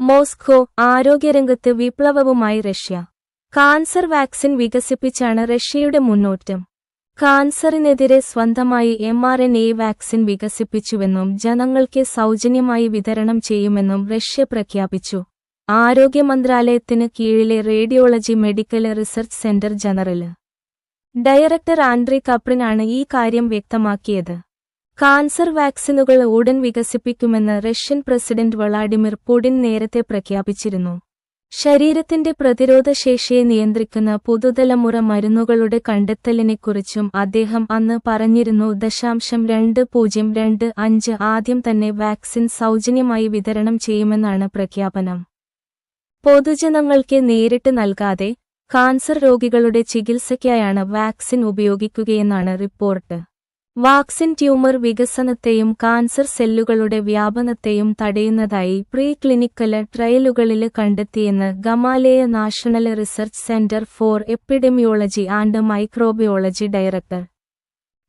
Moscow ആരോഗ്യരംഗത്ത് വിപ്ലവവുമായി Russia. Cancer vaccine വികസിപ്പിച്ചാണ് റഷ്യയുടെ മുന്നോറ്റം കാൻസറിനെതിരെ സ്വന്തമായി M R N A vaccine വികസിപ്പിച്ചുവെന്നും ജനങ്ങൾക്ക് സൗജന്യമായി വിതരണം ചെയ്യുമെന്നും റഷ്യ പ്രഖ്യാപിച്ചു. ആരോഗ്യ മന്ത്രാലയത്തിന് കീഴിലെ radiology medical research centre general. Director Andrey കപ്രിനാണ് ഈ കാര്യം വ്യക്തമാക്കിയത്. കാൻസർ വാക്സിനുകൾ ഉടൻ വികസിപ്പിക്കുമെന്ന് റഷ്യൻ പ്രസിഡന്റ് വ്ളാഡിമിർ പുടിൻ നേരത്തെ പ്രഖ്യാപിച്ചിരുന്നു. ശരീരത്തിന്റെ പ്രതിരോധശേഷിയെ നിയന്ത്രിക്കുന്ന പുതുതലമുറ മരുന്നുകളുടെ കണ്ടെത്തലിനെക്കുറിച്ചും അദ്ദേഹം അന്ന് പറഞ്ഞിരുന്നു ദശാംശം രണ്ട് പൂജ്യം രണ്ട് അഞ്ച് ആദ്യം തന്നെ വാക്സിൻ സൗജന്യമായി വിതരണം ചെയ്യുമെന്നാണ് പ്രഖ്യാപനം. പൊതുജനങ്ങൾക്ക് നേരിട്ട് നൽകാതെ കാൻസർ രോഗികളുടെ ചികിത്സയ്ക്കായാണ് വാക്സിൻ ഉപയോഗിക്കുകയെന്നാണ് റിപ്പോർട്ട്. വാക്സിൻ ട്യൂമർ വികസനത്തെയും കാൻസർ സെല്ലുകളുടെ വ്യാപനത്തെയും തടയുന്നതായി പ്രീ ക്ലിനിക്കൽ ട്രയലുകളിൽ കണ്ടെത്തിയെന്ന് Gamaleya national research centre for epidemiology and microbiology director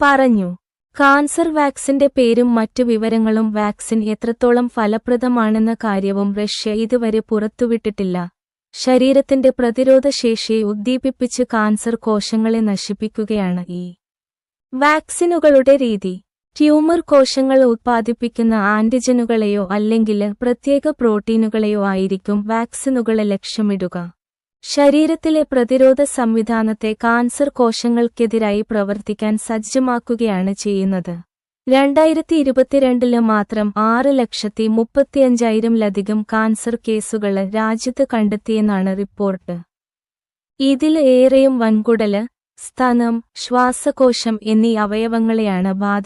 പറഞ്ഞു. കാൻസർ വാക്സിന്റെ പേരും മറ്റു വിവരങ്ങളും വാക്സിൻ എത്രത്തോളം ഫലപ്രദമാണെന്ന കാര്യവും റഷ്യ ഇതുവരെ പുറത്തുവിട്ടിട്ടില്ല. ശരീരത്തിന്റെ പ്രതിരോധശേഷിയെ ഉദ്ദീപിപ്പിച്ച് കാൻസർ കോശങ്ങളെ നശിപ്പിക്കുകയാണ് ഈ വാക്സിനുകളുടെ രീതി. ട്യൂമർ കോശങ്ങൾ ഉത്പാദിപ്പിക്കുന്ന ആന്റിജനുകളെയോ അല്ലെങ്കിൽ പ്രത്യേക പ്രോട്ടീനുകളെയോ ആയിരിക്കും വാക്സിനുകളെ ലക്ഷ്യമിടുക. ശരീരത്തിലെ പ്രതിരോധ സംവിധാനത്തെ കാൻസർ കോശങ്ങൾക്കെതിരായി പ്രവർത്തിക്കാൻ സജ്ജമാക്കുകയാണ് ചെയ്യുന്നത്. രണ്ടായിരത്തി ഇരുപത്തിരണ്ടിൽ മാത്രം ആറ് ലക്ഷത്തി മുപ്പത്തിയഞ്ചായിരംലധികം കാൻസർ കേസുകൾ രാജ്യത്ത് കണ്ടെത്തിയെന്നാണ് റിപ്പോർട്ട്. ഇതിൽ ഏറെയും വൻകുടൽ സ്തനം ശ്വാസകോശം എന്നീ അവയവങ്ങളെയാണ് ബാധ